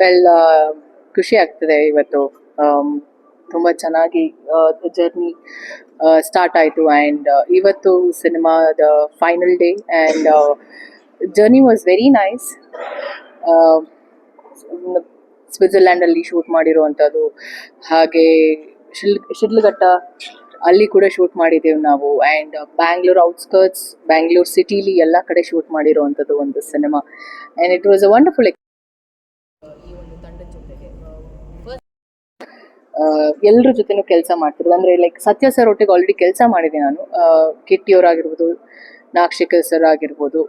Well ಖುಷಿ ಆಗ್ತದೆ ಇವತ್ತು. ಆಮ್, ತುಂಬ ಚೆನ್ನಾಗಿ ಜರ್ನಿ ಸ್ಟಾರ್ಟ್ ಆಯಿತು ಆ್ಯಂಡ್ ಇವತ್ತು ಸಿನಿಮಾದ final day and journey was very nice ಸ್ವಿಟ್ಜರ್ಲ್ಯಾಂಡಲ್ಲಿ shoot ಮಾಡಿರುವಂಥದ್ದು. ಹಾಗೆ ಶಿಲ್ ಶಿಡ್ಲಘಟ್ಟ ಅಲ್ಲಿ ಕೂಡ ಶೂಟ್ ಮಾಡಿದ್ದೇವೆ ನಾವು ಆ್ಯಂಡ್ ಬ್ಯಾಂಗ್ಳೂರ್ ಔಟ್ಸ್ಕರ್ಟ್ಸ್ ಬ್ಯಾಂಗ್ಳೂರ್ ಸಿಟಿಲಿ ಎಲ್ಲ ಕಡೆ ಶೂಟ್ ಮಾಡಿರುವಂಥದ್ದು ಒಂದು cinema. And it was a wonderful ಈ ಒಂದು ತಂಡದ ಜೊತೆಗೆ ಎಲ್ಲರ ಜೊತೆನೂ ಕೆಲಸ ಮಾಡ್ತಿರೋದು. ಅಂದರೆ ಲೈಕ್ ಸತ್ಯ ಸರ್ ಒಟ್ಟಿಗೆ ಆಲ್ರೆಡಿ ಕೆಲಸ ಮಾಡಿದೆ ನಾನು. ಕಿಟ್ಟಿ ಅವರಾಗಿರ್ಬೋದು ನಾಕ್ಷಿಕಲ್ ಸರ್ ಆಗಿರ್ಬೋದು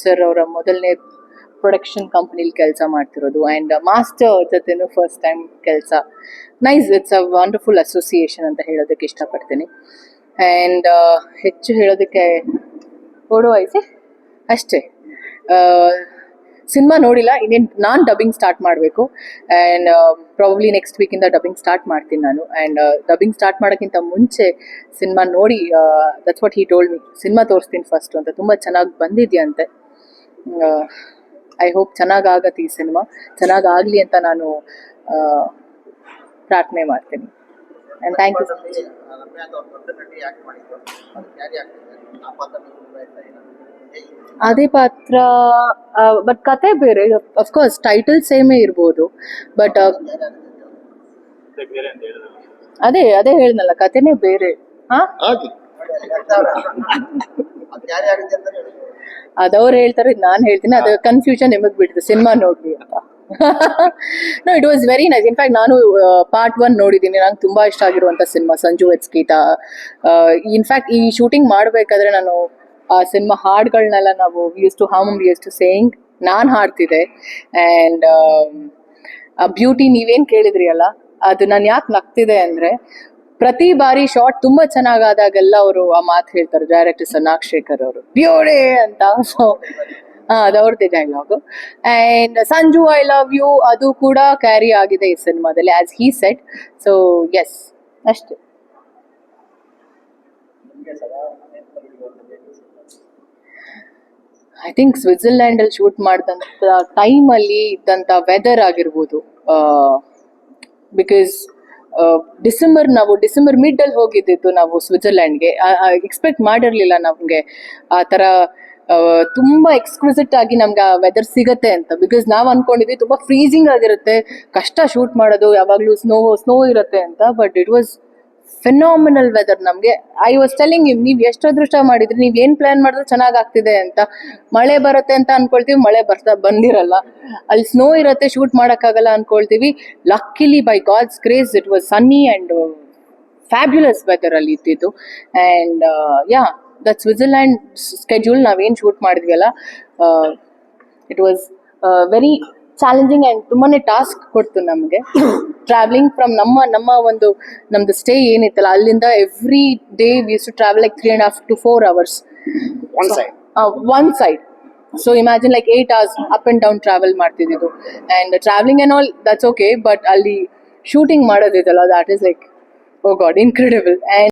ಸರ್ ಅವರ ಮೊದಲನೇ ಪ್ರೊಡಕ್ಷನ್ ಕಂಪ್ನಿಲಿ ಕೆಲಸ ಮಾಡ್ತಿರೋದು. ಆ್ಯಂಡ್ ಮಾಸ್ಟರ್ ಜೊತೆನೂ ಫಸ್ಟ್ ಟೈಮ್ ಕೆಲಸ. Nice it's a wonderful association ಅಂತ ಹೇಳೋದಕ್ಕೆ ಇಷ್ಟಪಡ್ತೀನಿ. ಆ್ಯಂಡ್ ಹೆಚ್ಚು ಹೇಳೋದಕ್ಕೆ ಕೊಡುವ ಐತೆ ಅಷ್ಟೇ. ಸಿನಿಮಾ ನೋಡಿಲ್ಲ, ಇನ್ನೇನು ನಾನು ಡಬ್ಬಿಂಗ್ ಸ್ಟಾರ್ಟ್ ಮಾಡಬೇಕು. ಆ್ಯಂಡ್ ಪ್ರಾಬಬ್ಲಿ ನೆಕ್ಸ್ಟ್ ವೀಕಿಂದ ಡಬ್ಬಿಂಗ್ ಸ್ಟಾರ್ಟ್ ಮಾಡ್ತೀನಿ ನಾನು. ಆ್ಯಂಡ್ ಡಬ್ಬಿಂಗ್ ಸ್ಟಾರ್ಟ್ ಮಾಡೋಕ್ಕಿಂತ ಮುಂಚೆ ಸಿನಿಮಾ ನೋಡಿ that's what he told me cinema ತೋರಿಸ್ತೀನಿ ಫಸ್ಟ್ ಅಂತ. ತುಂಬ ಚೆನ್ನಾಗಿ ಬಂದಿದೆಯಂತೆ. ಐ ಹೋಪ್ ಚೆನ್ನಾಗಾಗತ್ತೆ ಈ ಸಿನಿಮಾ. ಚೆನ್ನಾಗಾಗಲಿ ಅಂತ ನಾನು ಪ್ರಾರ್ಥನೆ ಮಾಡ್ತೀನಿ. ಆ್ಯಂಡ್ ಥ್ಯಾಂಕ್ ಯು ಅದು ಪಾತ್ರ ಬಟ್ ಕತೆ ಬೇರೆ ಅಫ್ಕೋರ್ಸ್ ಟೈಟಲ್ ಸೇಮೇ ಇರ್ಬೋದು ಬಟ್ ಅದೇ ಅದೇ ಹೇಳಿದ್ನಲ್ಲ ಕತೆನೇ ಬೇರೆ ಅದವ್ರು ಹೇಳ್ತಾರೆ ನಾನು ಹೇಳ್ತೀನಿ ಅದು ಕನ್ಫ್ಯೂಷನ್ ನಿಮಗೆ ಬಿಡ್ತು ಸಿನಿಮಾ ನೋಡ್ಲಿ ಅಂತ. No it was very nice in fact ನಾನು ಪಾರ್ಟ್ ಒನ್ ನೋಡಿದ್ದೀನಿ ನಂಗೆ ತುಂಬಾ ಇಷ್ಟ ಆಗಿರುವಂತ ಸಿನಿಮಾ ಸಂಜು ಎಚ್ ಇನ್ ಇನ್ಫ್ಯಾಕ್ಟ್ ಈ ಶೂಟಿಂಗ್ ಮಾಡಬೇಕಾದ್ರೆ ನಾನು ಆ ಸಿನಿಮಾ ಹಾಡುಗಳನ್ನೆಲ್ಲ ನಾವು use to hum use to saying ನಾನು ಹಾಡ್ತಿದ್ದೆ. ಆ್ಯಂಡ್ ಬ್ಯೂಟಿ ನೀವೇನು ಕೇಳಿದ್ರಿ ಅಲ್ಲ? ಅದು ನಾನು ಯಾಕೆ ನಗ್ತಿದೆ ಅಂದರೆ, ಪ್ರತಿ ಬಾರಿ ಶಾರ್ಟ್ ತುಂಬಾ ಚೆನ್ನಾಗಾದಾಗೆಲ್ಲ ಅವರು ಆ ಮಾತು ಹೇಳ್ತಾರೆ ಡೈರೆಕ್ಟರ್ ಸನಾಕ್ ಶೇಖರ್ ಅವರು. ಬ್ಯೂಡೆ ಅಂತ. ಸೊ ಅದು ಅವ್ರದ್ದೇ dialogue and Sanju I love you ಅದು ಕೂಡ ಕ್ಯಾರಿ ಆಗಿದೆ ಈ ಸಿನಿಮಾದಲ್ಲಿ as he set so yes ಅಷ್ಟೇ. ಐ ಥಿಂಕ್ ಸ್ವಿಟ್ಜರ್ಲ್ಯಾಂಡಲ್ಲಿ ಶೂಟ್ ಮಾಡಿದಂತ ಟೈಮ್ ಅಲ್ಲಿ ಇದ್ದಂತ ವೆದರ್ ಆಗಿರ್ಬೋದು. ಬಿಕಾಸ್ ಡಿಸೆಂಬರ್ ನಾವು ಡಿಸೆಂಬರ್ ಮಿಡ್ಡಲ್ಲಿ ಹೋಗಿದ್ದಿದ್ದು ನಾವು ಸ್ವಿಟ್ಜರ್ಲ್ಯಾಂಡ್ಗೆ ಎಕ್ಸ್ಪೆಕ್ಟ್ ಮಾಡಿರ್ಲಿಲ್ಲ ನಮಗೆ. ಆ ತರ ತುಂಬಾ ಎಕ್ಸ್ಕ್ವಿಸಿಟ್ ಆಗಿ ನಮ್ಗೆ ಆ ವೆದರ್ ಸಿಗತ್ತೆ ಅಂತ. ಬಿಕಾಸ್ ನಾವು ಅನ್ಕೊಂಡಿದ್ವಿ ತುಂಬಾ ಫ್ರೀಸಿಂಗ್ ಆಗಿರುತ್ತೆ. ಕಷ್ಟ ಶೂಟ್ ಮಾಡೋದು, ಯಾವಾಗಲೂ ಸ್ನೋ ಸ್ನೋ ಇರುತ್ತೆ ಅಂತ. But it was phenomenal weather ನಮಗೆ. ಐ ವಾಸ್ ಟೆಲಿಂಗ್ ಇಮ್ ನೀವು ಎಷ್ಟು ಅದೃಷ್ಟ ಮಾಡಿದ್ರಿ, ನೀವು ಏನು ಪ್ಲಾನ್ ಮಾಡಿದ್ರೆ ಚೆನ್ನಾಗಿ ಆಗ್ತಿದೆ ಅಂತ. ಮಳೆ ಬರುತ್ತೆ ಅಂತ ಅನ್ಕೊಳ್ತೀವಿ, ಮಳೆ ಬರ್ತಾ ಬಂದಿರಲ್ಲ. ಅಲ್ಲಿ ಸ್ನೋ ಇರುತ್ತೆ ಶೂಟ್ ಮಾಡೋಕ್ಕಾಗಲ್ಲ ಅನ್ಕೊಳ್ತೀವಿ. Luckily by God's grace it was sunny and fabulous weather ಅಲ್ಲಿ ಇದ್ದಿದ್ದು. And yeah that Switzerland schedule ನಾವೇನು ಶೂಟ್ ಮಾಡಿದ್ವಿ ಅಲ್ಲ it was very challenging and ತುಂಬಾನೇ ಟಾಸ್ಕ್ ಕೊಡ್ತು ನಮಗೆ. ಟ್ರಾವೆಲಿಂಗ್ ಫ್ರಮ್ ನಮ್ಮ ನಮ್ಮ ಒಂದು ನಮ್ದು ಸ್ಟೇ ಏನಿತ್ತಲ್ಲ ಅಲ್ಲಿಂದ every day was to travel like three and half to four hours one side one side so imagine like eight hours up and down travel ಮಾಡ್ತಿದ್ದು and travelling and all that's okay but ಅಲ್ಲಿ shooting ಮಾಡೋದಿದಲ್ಲ that is like oh God incredible and